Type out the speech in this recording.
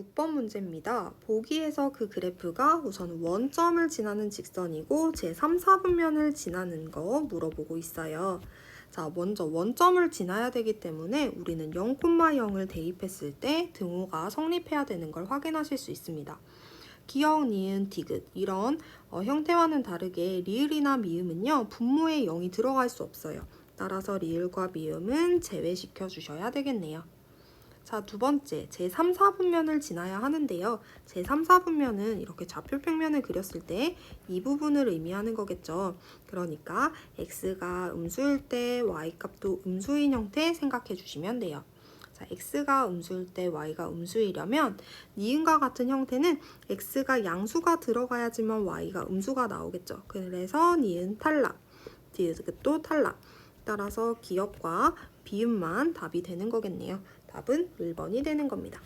6번 문제입니다. 보기에서 그 그래프가 우선 원점을 지나는 직선이고 제 3, 4분면을 지나는 거 물어보고 있어요. 자, 먼저 원점을 지나야 되기 때문에 우리는 0,0을 대입했을 때 등호가 성립해야 되는 걸 확인하실 수 있습니다. 기역, 니은, 디귿 이런 어, 형태와는 다르게 리을이나 미음은요 분모에 0이 들어갈 수 없어요. 따라서 리을과 미음은 제외시켜 주셔야 되겠네요. 자, 두 번째, 제3, 4분면을 지나야 하는데요. 제3, 4분면은 이렇게 좌표평면을 그렸을 때 이 부분을 의미하는 거겠죠. 그러니까 x가 음수일 때 y 값도 음수인 형태 생각해 주시면 돼요. 자, x가 음수일 때 y가 음수이려면 니은과 같은 형태는 x가 양수가 들어가야지만 y가 음수가 나오겠죠. 그래서 니은 탈락, 디귿도 탈락. 따라서 기역과 비음만 답이 되는 거겠네요. 답은 1번이 되는 겁니다.